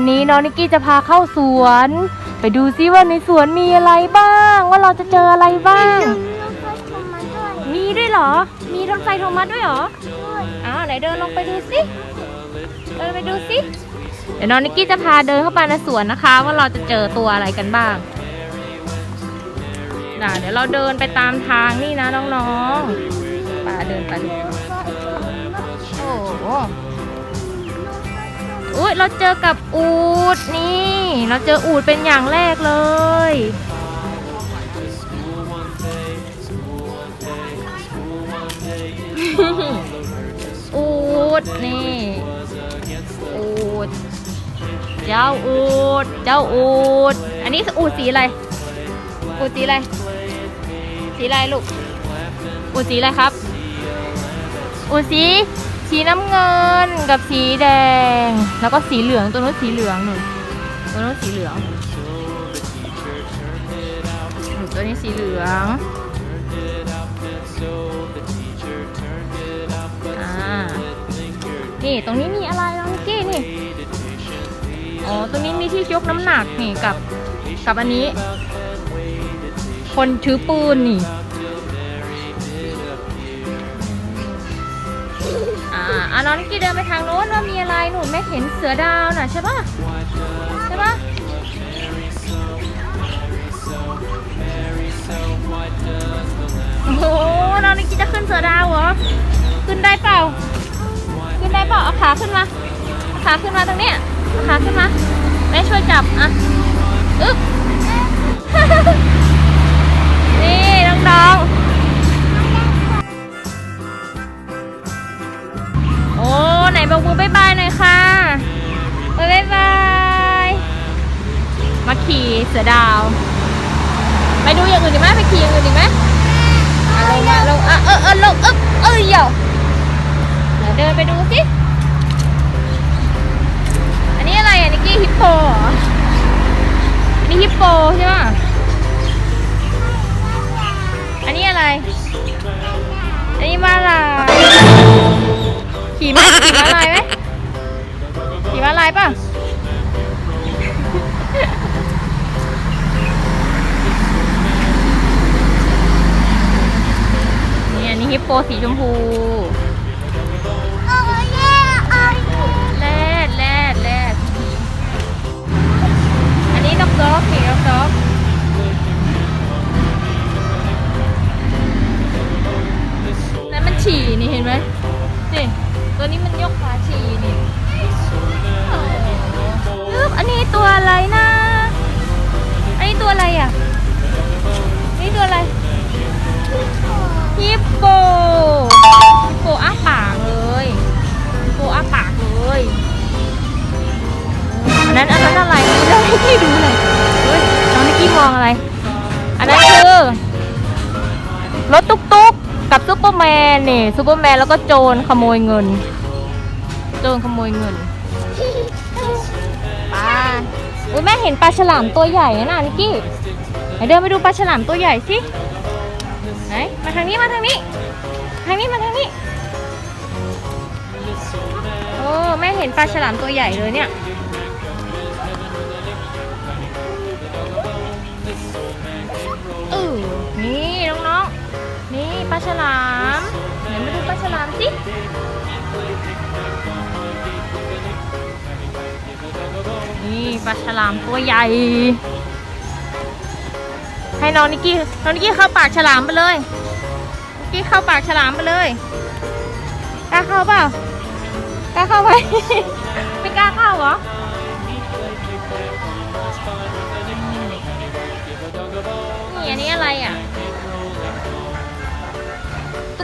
วันนี้น้องนิกกี้จะพาเข้าสวน ไปดูซิว่าในสวนมีอะไรบ้าง ว่าเราจะเจออะไรบ้าง มีด้วยเหรอ มีรถไฟโทมัสด้วยเหรออ้าวไหนเดินลงไปดูสิเดินไปดูสิเดี๋ยวน้องนิกกี้จะพาเดินเข้าไปในสวนนะคะ ว่าเราจะเจอตัวอะไรกันบ้างน่ะเดี๋ยวเราเดินไปตามทางนี่นะน้องๆป่าเดินไป อุ้ยเราเจอกับอูดนี่ เราเจออูดเป็นอย่างแรกเลย อูดนี่อูดเจ้าอูดเจ้าอูดอันนี้อูดสีอะไรอูดสีอะไรสีอะไรลูกอูดสีอะไรครับอูดสี สีน้ำเงินกับสีแดง แล้วก็สีเหลืองตัวนู้นสีเหลืองหนูตัวนู้นสีเหลืองตัวนี้สีเหลืองอ่านี่ตรงนี้มีอะไรน้องกี้นี่อ๋อตรงนี้มีที่ยกน้ำหนักนี่กับกับอันนี้ คนถือปืนนี่ อะน้องนิกกี้เดินไปทางโน้นว่ามีอะไรหนูไม่เห็นเสือดาวน่ะใช่ปะใช่ปะโอ้โหน้องนิกกี้จะขึ้นเสือดาวเหรอ ขึ้นได้เปล่า ขึ้นได้เปล่าเอาขาขึ้นมาเอาขาขึ้นมาตรงเนี้ยเอาขาขึ้นมาแม่ช่วยจับอะอึ๊บนี่น้องๆ บอกมือบายบายหน่อยค่ะบายบาย มาขี่เสือดาว ไปดูอย่างอื่นดีไหมไปขี่อย่างอื่นดีไหมลงมาลงอะเออเออลงอึ๊บเอ้ยเหี่เดี๋ยวเดินไปดูสิ อันนี้อะไรอะนิกกี้ฮิปโปเหรอ อันนี้ฮิปโปใช่ป่ะอันนี้อะไร ขี่ม้าขี่ม้าลายไหมขี่ม้าลายป่ะนี่อันนี้ฮิปโปสีชมพู รถตุ๊กตุ๊กกับซูเปอร์แมนนี่ซูเปอร์แมนแล้วก็โจรขโมยเงิน โจรขโมยเงินปลาอุ้ยแม่เห็นปลาฉลามตัวใหญ่นะนิกกี้ไหนเดินไปดูปลาฉลามตัวใหญ่สิไหนมาทางนี้มาทางนี้ ทางนี้มาทางนี้โอ้แม่เห็นปลาฉลามตัวใหญ่เลยเนี่ย ปลาฉลามไหนมาดูปลาฉลามสินี่ปลาฉลามตัวใหญ่ ให้น้องนิกกี้น้องนิกกี้เข้าปากฉลามไปเลยนิกกี้เข้าปากฉลามไปเลยกล้าเข้าเปล่ากล้าเข้าไหมไม่กล้าเข้าเหรอนี่อันนี้อะไรอะ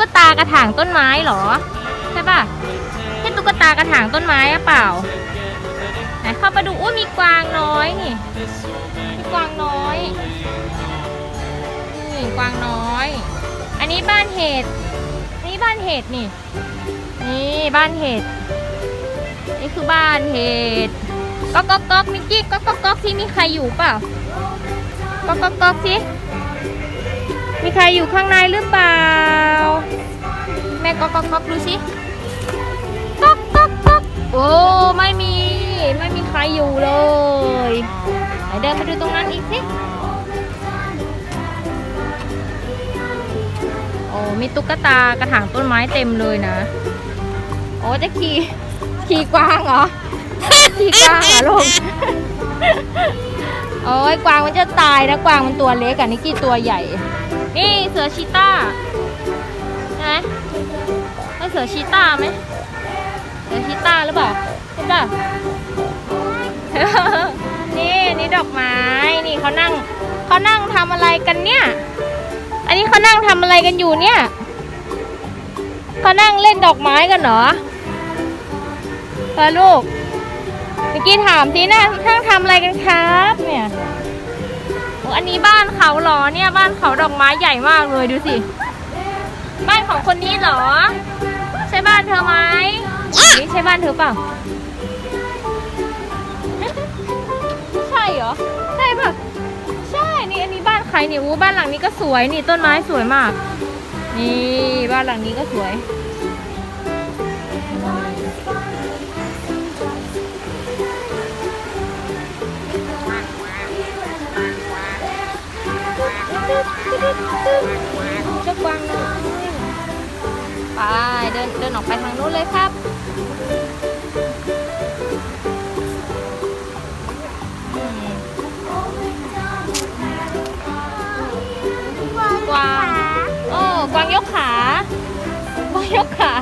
กตากระถางต้นไม้เหรอ ใช่ป่ะใช่ตุ๊กตากระถางต้นไม้อะเปล่าไหนเข้าไปดูอุ้ยมีกวางน้อยนี่มีกวางน้อยนี่กวางน้อย อันนี้บ้านเห็ดนี่บ้านเห็ดนี่ นี่บ้านเห็ดนี่คือบ้านเห็ดก๊อกก๊อกก๊อกมิกกี้ก๊อกก๊อกก๊อกที่มีใครอยู่เปล่าก๊อกก๊อกก๊อกสิ มีใครอยู่ข้างในหรือเปล่า แม่ก๊อกก๊อกดูสิก๊อกก๊อกก๊อกโอ้ไม่มี ไม่มีใครอยู่เลยไหนเดินไปดูตรงนั้นอีกสิโอ้มีตุ๊กตากระถางต้นไม้เต็มเลยนะ โอ้จะขี่ขี่กวางเหรอขี่กวางเหรอลูกโอ้ยกวางมันจะตายนะกวางมันตัวเล็กอะนิกกี้ตัวใหญ่ นี่เสือชีตาใช่ไหมใช่เสือชีตาไหมเสือชีตาหรือเปล่าใช่ป่ะนี่นี่ดอกไม้นี่เขานั่งเขานั่งทำอะไรกันเนี่ย อันนี้เขานั่งทำอะไรกันอยู่เนี่ยเขานั่งเล่นดอกไม้กันเหรอพอลูกเมื่อกี้ถามสินะนั่งทำอะไรกันครับ เนี่ย อันนี้บ้านเขาเหรอเนี่ยบ้านเขาดอกไม้ใหญ่มากเลยดูสิ บ้านของคนนี้เหรอ ใช่บ้านเธอไหมนี่ใช่บ้านเธอเปล่า ใช่เหรอ ใช่ปะใช่นี่อันนี้บ้านใครเนี่ยอู้บ้านหลังนี้ก็สวยนี่ต้นไม้สวยมาก นี่บ้านหลังนี้ก็สวย เจ้ากวางน้อยไปเดินเดินออกไปทางนู้นเลยครับกวางโอ้กวางยกขากวางยกขา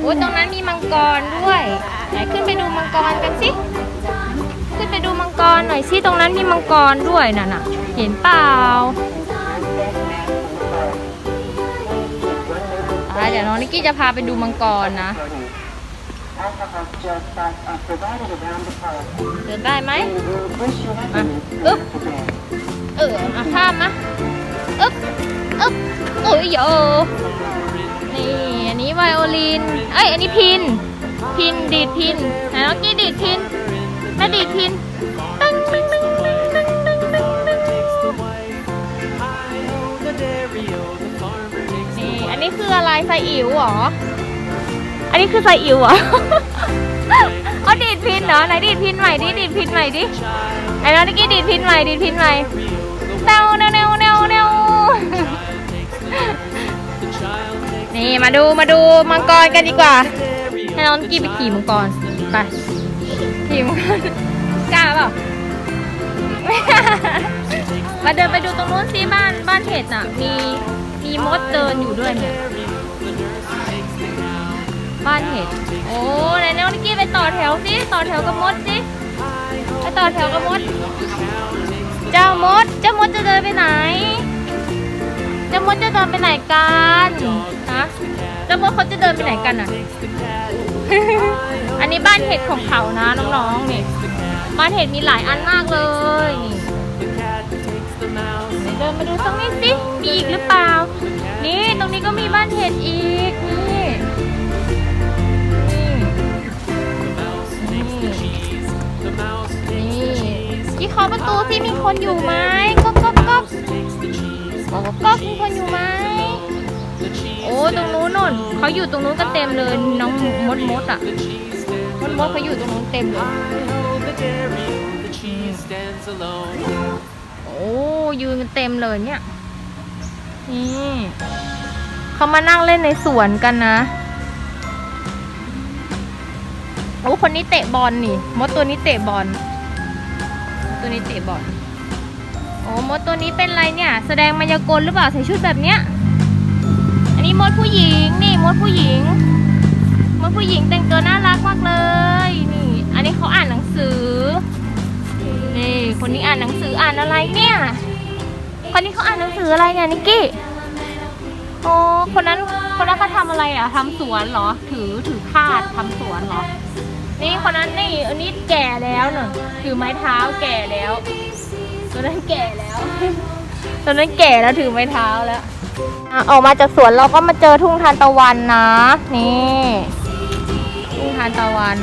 โอ้ตรงนั้นมีมังกรด้วย ไหนขึ้นไปดูมังกรกันสิ ขึ้นไป รหน่อยสิตรงนั้นมีมังกรด้วยน่ะน่ะ เห็นเปล่าเดี๋ยวน้องนิกกี้จะพาไปดูมังกรนะ เดินได้ไหมอะอึ๊บเออมาข้ามนะอึ๊บอึ๊บโอ้ยโยนี่ อันนี้ไวโอลิน เอ้ย อันนี้พิน พินดีดพินไหนน้องกี้ดีดพินแม่ดีดพิน คืออะไรไซอิ๋วเหรอ อันนี้คือไซอิ๋วเหรอ เอาดีดพินเหรอไหนดีดพินใหม่ดิดีดพินใหม่ดิไหนน้องนิกกี้ดีดพินใหม่ดีดพินใหม่เนวเนวเนวเนวเนวนี่มาดูมาดูมังกรกันดีกว่าให้น้องกี้ไปขี่มังกรไปขี่มังกรกล้าเปล่ามาเดินไปดูตรงนู้นสิบ้านบ้านเห็ดน่ะมี มีมดเดินอยู่ด้วยเนี่ยบ้านเห็ด โอ้ไหนน้องนิกกี้ไปต่อแถวสิ ต่อแถวกับมดสิไปต่อแถวกับมด เจ้ามด เจ้ามดจะเดินไปไหน เจ้ามดจะเดินไปไหนกันฮะเจ้ามดเขาจะเดินไปไหนกันอะ อันนี้บ้านเห็ดของเขานะน้องๆนี่ บ้านเห็ดมีหลายอันมากเลยนี่ ดินมาดูตรงนี้สิ มีอีกหรือเปล่า นี่ตรงนี้ก็มีบ้านเห็ดอีก นี่ นี่ นี่นี่ที่เคาประตูที่มีคนอยู่ไหมก๊อกก๊อกก๊อกก๊อกก๊อกมีคนอยู่ไหมโอ้ตรงนู้นนนเขาอยู่ตรงนู้นก็เต็มเลย น้องมดมดอะมดมดเขาอยู่ตรงนู้นเต็มเลย ยืนกันเต็มเลยเนี่ย นี่เขามานั่งเล่นในสวนกันนะ โอ้คนนี้เตะบอลนี่ มดตัวนี้เตะบอล ตัวนี้เตะบอล โอ้มดตัวนี้เป็นอะไรเนี่ย แสดงมายากลหรือเปล่าใส่ชุดแบบเนี้ย อันนี้มดผู้หญิงนี่มดผู้หญิง มดผู้หญิงแต่งตัวน่ารักมากเลย นี่ อันนี้เขาอ่านหนังสือ นี่คนนี้อ่านหนังสืออ่านอะไรเนี่ย คนนี้เขาอ่านหนังสืออะไรเนี่ยนิกกี้โอ้คนนั้นคนนั้นเขาทำอะไรอะทำสวนเหรอ ถือถือคาดทำสวนเหรอ นี่คนนั้นนี่อันนี้แก่แล้วเนอะถือไม้เท้าแก่แล้วตัวนั้นแก่แล้วตัวนั้นแก่แล้วถือไม้เท้าแล้วอะออกมาจากสวนเราก็มาเจอทุ่งทานตะวันนะ นี่ ทุ่งทานตะวัน